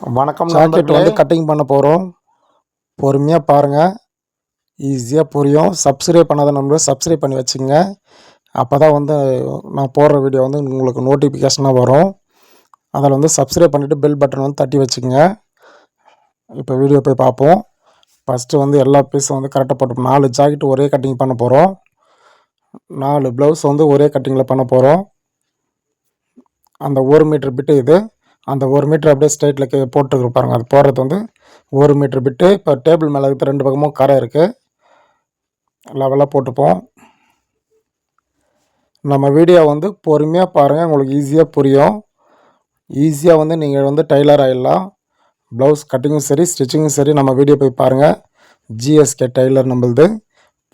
வணக்கம் ஜாக்கெட் வந்து கட்டிங் பண்ண போகிறோம் பொறுமையாக பாருங்கள் ஈஸியாக புரியும். சப்ஸ்கிரைப் பண்ணாத நம்பர் சப்ஸ்கிரைப் பண்ணி வச்சுங்க அப்போ தான் வந்து நான் போடுற வீடியோ வந்து உங்களுக்கு நோட்டிஃபிகேஷனாக வரும். அதில் வந்து சப்ஸ்கிரைப் பண்ணிவிட்டு பெல் பட்டன் வந்து தட்டி வச்சுக்கோங்க. இப்போ வீடியோ போய் பார்ப்போம். ஃபஸ்ட்டு வந்து எல்லா பீஸும் வந்து கரெக்டாக போட்டு நாலு ஜாக்கெட் ஒரே கட்டிங் பண்ண போகிறோம் நாலு ப்ளவுஸ் வந்து ஒரே கட்டிங்கில் பண்ண போகிறோம் அந்த ஒரு மீட்டர் பிட்டு இது. அந்த ஒரு மீட்ரு அப்படியே ஸ்ட்ரைட்டில் போட்டுருக்கு பாருங்க. அது போடுறது வந்து ஒரு மீட்ரு பிட்டு இப்போ டேபிள் மேலே இருக்கிற ரெண்டு பக்கமும் கரை இருக்குது லெவலாக போட்டுப்போம். நம்ம வீடியோ வந்து பொறுமையாக பாருங்கள் உங்களுக்கு ஈஸியாக புரியும். ஈஸியாக வந்து நீங்கள் வந்து டைலர் ஆகிடலாம் ப்ளவுஸ் கட்டிங்கும் சரி ஸ்டிச்சிங்கும் சரி நம்ம வீடியோ போய் பாருங்கள் ஜிஎஸ்கே டைலர் நம்மளது.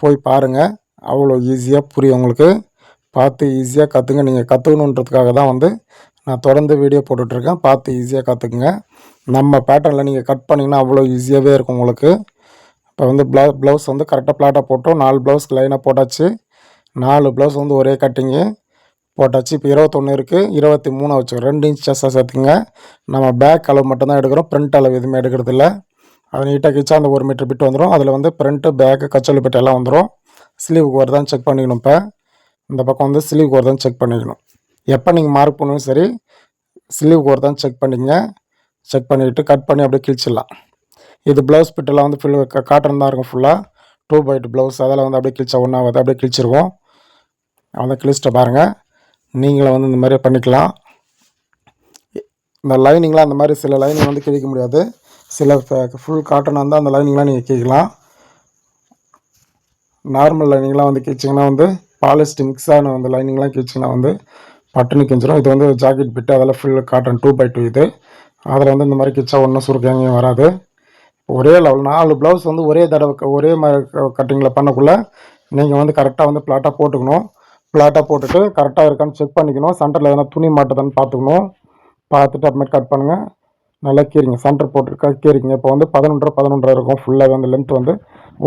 போய் பாருங்கள் அவ்வளோ ஈஸியாக புரியும் உங்களுக்கு. பார்த்து ஈஸியாக கற்றுங்க நீங்கள் கற்றுக்கணுன்றதுக்காக தான் வந்து நான் தொடர்ந்து வீடியோ போட்டுட்ருக்கேன். பார்த்து ஈஸியாக கற்றுக்குங்க நம்ம பேட்டர்னில் நீங்கள் கட் பண்ணிங்கன்னா அவ்வளோ ஈஸியாகவே இருக்கும் உங்களுக்கு. இப்போ வந்து ப்ளவு ப்ளவுஸ் வந்து கரெக்டாக ப்ளாட்டாக போட்டோம். நாலு ப்ளவுஸ்க்கு லைனாக போட்டாச்சு. நாலு ப்ளவுஸ் வந்து ஒரே கட்டிங்கு போட்டாச்சு. இப்போ இருபத்தொன்று இருக்குது இருபத்தி மூணு வச்சு ரெண்டு இன்ச் செஸ்ஸாக சேர்த்துங்க நம்ம பேக் அளவு மட்டும்தான் எடுக்கிறோம். பிரிண்ட் அளவு எதுவுமே எடுக்கிறது இல்லை அதை நீட்டாக கிச்சா அந்த ஒரு மீட்டர் பிட்டு வந்துடும் அதில் வந்து பிரிண்ட்டு பேக்கு கச்சல் பிட்டு எல்லாம் வந்துடும் ஸ்லீவுக்கு வருதான்னு செக் பண்ணிக்கணும் இப்போ. இந்த பக்கம் வந்து ஸ்லீவுக்கு வருதான்னு செக் பண்ணிக்கணும். எப்போ நீங்கள் மார்க் பண்ணுவோம் சரி ஸ்லீவுக்கு தான் செக் பண்ணிங்க செக் பண்ணிவிட்டு கட் பண்ணி அப்படியே கிழிச்சிடலாம். இது ப்ளவுஸ் பிட்டெல்லாம் வந்து ஃபுல் காட்டன் தான் இருக்கும் ஃபுல்லாக டூ பை டூ ப்ளவுஸ் அதெல்லாம் வந்து அப்படியே கிழிச்சா ஒன்றாவது அப்படியே கிழிச்சிருவோம். அதை கிழிச்சிட்ட பாருங்கள் நீங்களும் வந்து இந்த மாதிரி பண்ணிக்கலாம். இந்த லைனிங்லாம் அந்த மாதிரி சில லைனிங் வந்து கிழிக்க முடியாது. சில ஃபுல் காட்டன் இருந்தால் அந்த லைனிங்லாம் நீங்கள் கிழிக்கலாம். நார்மல் லைனிங்லாம் வந்து கிழிச்சிங்கன்னா வந்து பாலிஸ்ட் மிக்ஸ் ஆன அந்த லைனிங்லாம் கிழிச்சிங்கன்னா வந்து பட்டுன்னு கிஞ்சிரும். இது வந்து ஜாக்கெட் பிட்டு அதெல்லாம் full cotton two by two இது. அதில் வந்து இந்த மாதிரி கிச்சா ஒன்றும் சுருக்கங்கையும் வராது. ஒரே லெவல் நாலு ப்ளவுஸ் வந்து ஒரே தடவை ஒரே மாதிரி கட்டிங்கில் பண்ணக்குள்ளே நீங்கள் வந்து கரெக்டாக வந்து பிளாட்டாக போட்டுக்கணும். பிளாட்டாக போட்டுட்டு கரெக்டாக இருக்கான்னு செக் பண்ணிக்கணும். சென்டரில் எதனா துணி மாட்டுதான்னு பார்த்துக்கணும். பார்த்துட்டு அப்புறமேட்டு கட் பண்ணுங்கள் நல்லா கீறிங்க. சென்டர் போட்டு கீறிங்க. இப்போ வந்து பதினொன்றரை பதினொன்றரை இருக்கும். ஃபுல்லாக அந்த லென்த் வந்து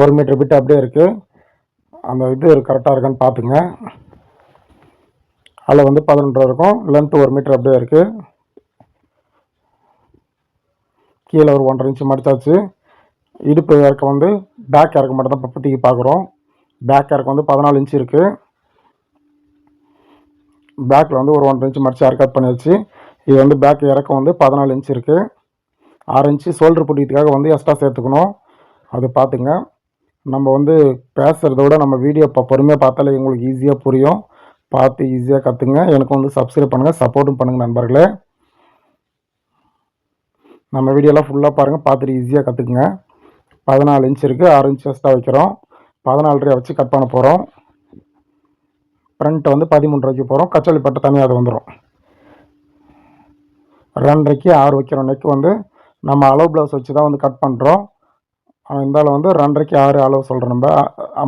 ஒரு மீட்டர் பிட்டு அப்படியே இருக்குது அந்த இது கரெக்டாக இருக்கான்னு பார்த்துங்க அதில் வந்து பதினொன்றரை இருக்கும். லென்த் ஒரு மீட்டர் அப்படியே இருக்குது கீழே ஒரு ஒன்றரை இன்ச்சு மடிச்சாச்சு இடுப்பு இறக்கம் வந்து பேக் இறக்க மட்டும் தான் இப்போதைக்கு பார்க்குறோம். பேக் இறக்கம் வந்து பதினாலு இன்ச்சு இருக்குது பேக்கில் வந்து ஒரு ஒன்றரை இன்ச்சு மடித்து இறக்கட் பண்ணியாச்சு. இது வந்து பேக் இறக்கம் வந்து பதினாலு இன்ச்சு இருக்குது ஆறு இன்ச்சு ஷோல்டர் பிடிக்கிறதுக்காக வந்து எக்ஸ்ட்ரா சேர்த்துக்கணும். அது பார்த்துங்க. நம்ம வந்து பேசுகிறத விட நம்ம வீடியோ இப்போ பொறுமையாக பார்த்தாலே உங்களுக்கு ஈஸியாக புரியும். பார்த்து ஈஸியாக கற்றுங்க எனக்கு வந்து சப்ஸ்கிரைப் பண்ணுங்கள் சப்போர்ட்டும் பண்ணுங்கள் நண்பர்களே. நம்ம வீடியோலாம் ஃபுல்லாக பாருங்கள் பார்த்துட்டு ஈஸியாக கற்றுக்குங்க பதினாலு இன்ச் இருக்குது ஆறு இன்ச் எக்ஸ்ட்ரா வைக்கிறோம். பதினாலரை வச்சு கட் பண்ண போகிறோம் ஃப்ரண்ட்டை வந்து பதிமூன்று வைக்க போகிறோம் கச்சோலி பட்டை தனியாக அது வந்துடும் ரெண்டரைக்கு ஆறு வைக்கிறோம். நெக் வந்து நம்ம அளவு ப்ளவுஸ் வச்சு தான் வந்து கட் பண்ணுறோம் இருந்தாலும் வந்து ரெண்டரைக்கு ஆறு அளவு சொல்கிறோம் நம்ம.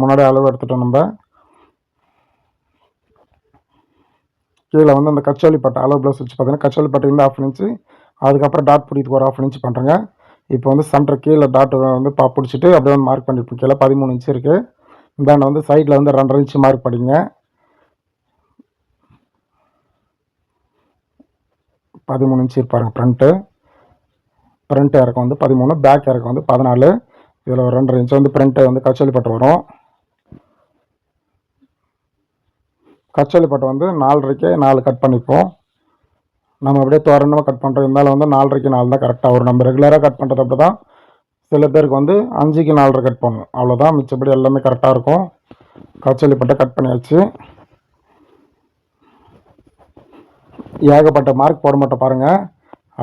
முன்னாடி அளவு எடுத்துட்டோம் நம்ம. கீழே வந்து அந்த கச்சோலி பட்டை அளவு ப்ளவுஸ் வச்சு பார்த்தீங்கன்னா கச்சோலி பட்டை வந்து ஆஃப் இன்ச்சு அதுக்கப்புறம் டாட் பிடிக்கிறதுக்கு ஒரு ஆஃப் இன்ச்சு பண்ணுறேங்க இப்போ வந்து சென்டர் கீழே டாட் வந்து பா பிடிச்சிட்டு அப்படியே வந்து மார்க் பண்ணிட்டு கீழே பதிமூணு இன்ச்சு இருக்குது இந்தாண்ட வந்து சைடில் வந்து ரெண்டரை இன்ச்சு மார்க் பண்ணிங்க பதிமூணு இன்ச்சு இருப்பாருங்க ஃப்ரண்ட்டு ஃப்ரண்ட் இறக்கம் வந்து பதிமூணு பேக் இறக்கம் வந்து பதினாலு. இதில் ஒரு ரெண்டரை இன்ச்சு வந்து ஃப்ரண்ட்டு வந்து கச்சோலி வரும். கச்சோலி பட்டை வந்து நாலரைக்கே நாலு கட் பண்ணிப்போம். நம்ம அப்படியே தோரணமாக கட் பண்ணுறோம் இருந்தாலும் வந்து நாலரைக்கு நாலு தான் கரெக்டாக வரும். நம்ம ரெகுலராக கட் பண்ணுறது அப்படி தான் சில பேருக்கு வந்து அஞ்சுக்கு நாலரை கட் பண்ணும். அவ்வளோதான் மிச்சப்படி எல்லாமே கரெக்டாக இருக்கும். கச்சோலி பட்டை கட் பண்ணியாச்சு. ஏகப்பட்ட மார்க் போட மாட்டோம் பாருங்கள்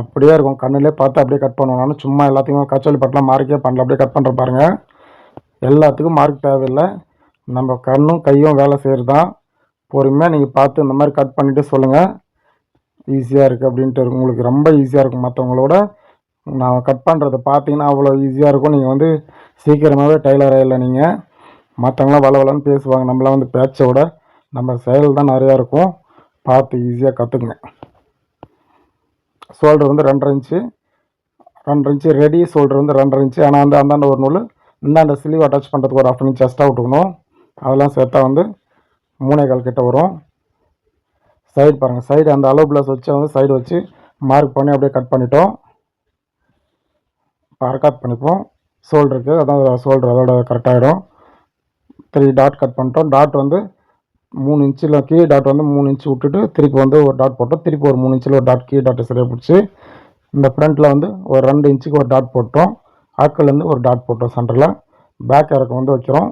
அப்படியே இருக்கும். கண்ணிலே பார்த்து அப்படியே கட் பண்ணுவோம். நானும் சும்மா எல்லாத்துக்கும் கச்சோலி பட்டெலாம் மார்க்கே பண்ணல. அப்படியே கட் பண்ணுற பாருங்கள் எல்லாத்துக்கும் மார்க் தேவையில்லை. நம்ம கண்ணும் கையும் வேலை செய்கிறது தான் பொறுமையாக நீங்கள் பார்த்து இந்த மாதிரி கட் பண்ணிவிட்டு சொல்லுங்கள் ஈஸியாக இருக்குது அப்படின்ட்டு இருக்கும் உங்களுக்கு ரொம்ப ஈஸியாக இருக்கும் மற்றவங்களோட நான் கட் பண்ணுறத பார்த்தீங்கன்னா அவ்வளோ ஈஸியாக இருக்கும். நீங்கள் வந்து சீக்கிரமாகவே டைலர் ஆகிடல நீங்கள் மற்றவங்களாம் வள வளன்னு பேசுவாங்க. நம்மளாம் வந்து பேச்சை விட நம்ம செயல் தான் நிறையா இருக்கும். பார்த்து ஈஸியாக கற்றுக்குங்க ஷோல்டர் வந்து ரெண்டரை இன்ச்சு ரெண்டரை இன்ச்சு ரெடி ஷோல்டர் வந்து ரெண்டரை இன்ச்சு ஆனால் வந்து அந்தாண்ட ஒரு நூல் இந்தாண்ட ஸ்லீவ் அட்டாச் பண்ணுறதுக்கு ஒரு ஆஃப் இன்ச் எக்ஸ்ட்ரா விட்டுக்கணும். அதெல்லாம் சேர்த்தா வந்து மூணே கால் கிட்ட வரும். சைடு பாருங்கள் சைடு அந்த அளவு ப்ளஸ் வச்சு வந்து சைடு வச்சு மார்க் பண்ணி அப்படியே கட் பண்ணிட்டோம். அரைக்காத் பண்ணிப்போம். ஷோல்டருக்கு அதான் ஷோல்டர் அதோட கரெக்டாகிடும் த்ரீ டாட் கட் பண்ணிட்டோம். டாட் வந்து மூணு இன்ச்சில் கீழே டாட் வந்து மூணு இன்ச்சு விட்டுட்டு திருப்பி வந்து ஒரு டாட் போட்டோம். திருப்பி ஒரு மூணு இன்ச்சில் ஒரு டாட் கீழே டாட்டை சரியாக பிடிச்சி இந்த ஃப்ரண்ட்டில் வந்து ஒரு ரெண்டு இன்ச்சுக்கு ஒரு டாட் போட்டோம். ஆக்கள்லேருந்து ஒரு டாட் போட்டோம் சென்டரில் பேக் இறக்கம் வந்து வைக்கிறோம்.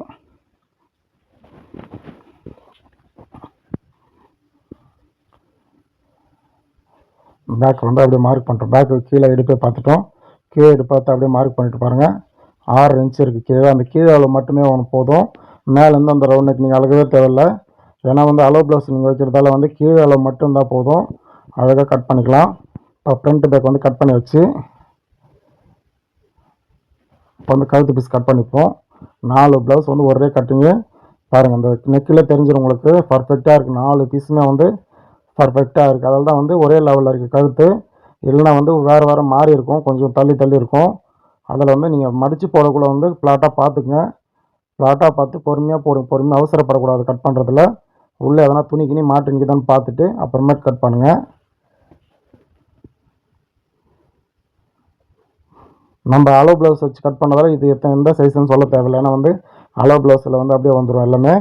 பேக் வந்து அப்படியே மார்க் பண்ணுறோம் பேக்கு கீழே எடுப்பே பார்த்துட்டோம். கீழே எடுப்பு பார்த்து அப்படியே மார்க் பண்ணிட்டு பாருங்கள் ஆறு இன்ச்சு இருக்குது கீழே. அந்த கீழே அளவு மட்டுமே ஒன்று போதும். மேலேருந்து அந்த ரவுண்ட் நெக் நீங்கள் அழகவே தேவையில்ல. ஏன்னா வந்து அளவு ப்ளவுஸ் நீங்கள் வைக்கிறதால வந்து கீழே அளவு மட்டும் இருந்தால் போதும். அழகாக கட் பண்ணிக்கலாம். இப்போ ஃப்ரண்ட் பேக் வந்து கட் பண்ணி வச்சு இப்போ வந்து கழுத்து பீஸ் கட் பண்ணிப்போம். நாலு ப்ளவுஸ் வந்து ஒரே கட்டிங்கு பாருங்கள் இந்த நெக்கில் தெரிஞ்சிடும் உங்களுக்கு. பர்ஃபெக்டாக இருக்குது நாலு பீஸுமே வந்து பர்ஃபெக்டாக இருக்குது அதில் தான் வந்து ஒரே லெவலில் இருக்குது கழுத்து. இல்லைனா வந்து வேறு வேறு மாறி இருக்கும். கொஞ்சம் தள்ளி தள்ளி இருக்கும். அதில் வந்து நீங்கள் மடித்து போடக்குள்ள வந்து ஃப்ளாட்டாக பார்த்துக்குங்க. ஃப்ளாட்டாக பார்த்து பொறுமையாக போடுங்க பொறுமையாக அவசரப்படக்கூடாது கட் பண்ணுறதுல உள்ளே எதனா துணி கிணி மாட்டுங்கிதான்னு பார்த்துட்டு அப்புறமேட்டு கட் பண்ணுங்கள் நம்ம அலோ ப்ளவுஸ் வச்சு கட் பண்ணதால் இது எத்தனை எந்த சைஸ்ன்னு சொல்ல தேவையில்லை. ஏன்னா வந்து அலோ ப்ளவுஸில் வந்து அப்படியே வந்துடும் எல்லாமே.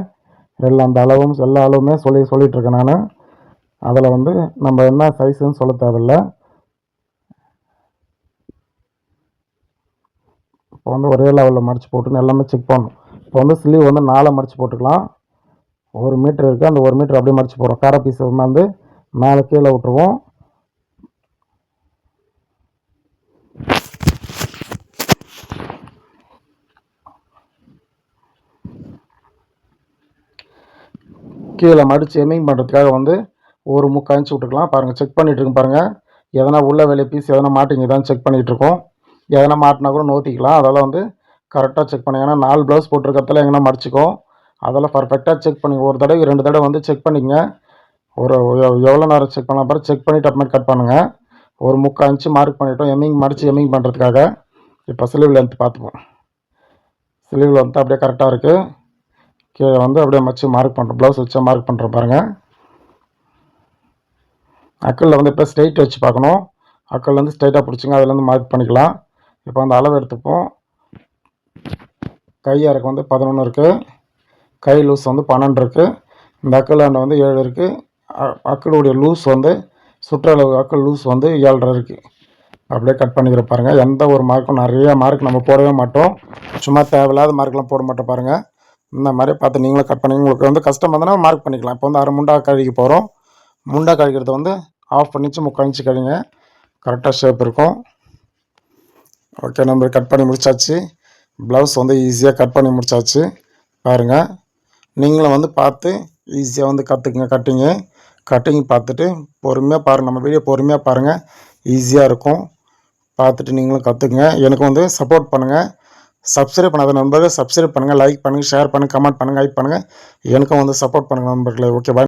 எல்லாம் அந்த அளவும் எல்லா அளவுமே சொல்லி சொல்லிகிட்டு இருக்கேன் நான். அதில் வந்து நம்ம என்ன சைஸுன்னு சொல்ல தேவையில்ல. இப்போ வந்து ஒரே லெவலில் மடித்து போட்டுன்னு எல்லாமே செக் பண்ணணும். இப்போ வந்து ஸ்லீவ் வந்து நாலாக மடித்து போட்டுக்கலாம். ஒரு மீட்ரு இருக்குது அந்த ஒரு மீட்ரு அப்படியே மடித்து போடுறோம். கார பீஸ் வந்து மேலே கீழே விட்டுருவோம். கீழே மடித்து எமிங் பண்ணுறதுக்காக வந்து ஒரு முக்கால் இன்ச் விட்டுக்கலாம். பாருங்கள் செக் பண்ணிகிட்டு இருக்கு பாருங்கள் எதனா உள்ள வேலை பீஸ் எதனா மாட்டிங்குதான்னு செக் பண்ணிகிட்டு இருக்கோம். எதனா மாட்டினா கூட நோத்திக்கலாம். அதெல்லாம் வந்து கரெக்டாக செக் பண்ணி ஏன்னா நாலு ப்ளவுஸ் போட்டிருக்கிறதுல எங்கன்னா மடிச்சிக்கும். அதெல்லாம் பர்ஃபெக்டாக செக் பண்ணி ஒரு தடவை ரெண்டு தடவை வந்து செக் பண்ணிக்கங்க. ஒரு எவ்வளோ நேரம் செக் பண்ண அப்புறம் செக் பண்ணிவிட்டு அப்புறமேட்டு கட் பண்ணுங்கள் ஒரு முக்கால் இன்ச்சு மார்க் பண்ணிட்டோம். எம்மிங் மடித்து எம்மிங் பண்ணுறதுக்காக இப்போ ஸ்லீவ் லென்த் பார்த்துப்போம். ஸ்லீவ் லென்த் அப்படியே கரெக்டாக இருக்குது கீழே வந்து அப்படியே மச்சு மார்க் பண்ணுறோம் ப்ளவுஸ் வச்சு மார்க் பண்ணுறோம் பாருங்கள் அக்கலில் வந்து இப்போ ஸ்ட்ரைட் வச்சு பார்க்கணும். அக்கல் வந்து ஸ்ட்ரைட்டாக பிடிச்சிங்க அதுலேருந்து மார்க் பண்ணிக்கலாம். இப்போ அந்த அளவு எடுத்துப்போம். கை இறக்கம் வந்து பதினொன்று இருக்குது கை லூஸ் வந்து பன்னெண்டு இருக்குது இந்த அக்கல் அண்டை வந்து ஏழு இருக்குது அக்களுடைய லூஸ் வந்து சுற்றளவு அக்கல் லூஸ் வந்து ஏழரை இருக்குது அப்படியே கட் பண்ணிக்கிற பாருங்கள் எந்த ஒரு மார்க்கும் நிறைய மார்க் நம்ம போடவே மாட்டோம். சும்மா தேவையில்லாத மார்க்கெலாம் போட மாட்டோம் பாருங்கள் இந்த மாதிரி பார்த்து நீங்களும் கட் பண்ணி உங்களுக்கு வந்து கஷ்டம் வந்தனா மார்க் பண்ணிக்கலாம். இப்போ வந்து அரை முண்டா கழுவிக்க போகிறோம் முண்டா கழிக்கிறத வந்து ஆஃப் பண்ணிச்சு முக்கால் இன்ச்சு கழிங்க கரெக்டாக ஷேப் இருக்கும். ஓகே நம்ம கட் பண்ணி முடிச்சாச்சு. ப்ளவுஸ் வந்து ஈஸியாக கட் பண்ணி முடிச்சாச்சு. பாருங்கள் நீங்களும் வந்து பார்த்து ஈஸியாக வந்து கற்றுக்குங்க கட்டிங்கு கட்டிங் பார்த்துட்டு பொறுமையாக பாருங்கள் நம்ம வீடியோ பொறுமையாக பாருங்கள் ஈஸியாக இருக்கும். பார்த்துட்டு நீங்களும் கற்றுக்குங்க எனக்கு வந்து சப்போர்ட் பண்ணுங்கள் சப்ஸ்கிரைப் பண்ணாத நண்பர்கள் சப்ஸ்கிரைப் பண்ணுங்கள் லைக் பண்ணுங்கள் ஷேர் பண்ணுங்கள் கமெண்ட் பண்ணுங்கள் லைக் பண்ணுங்கள் எனக்கும் வந்து சப்போர்ட் பண்ணுங்கள் நண்பர்களே. Okay bye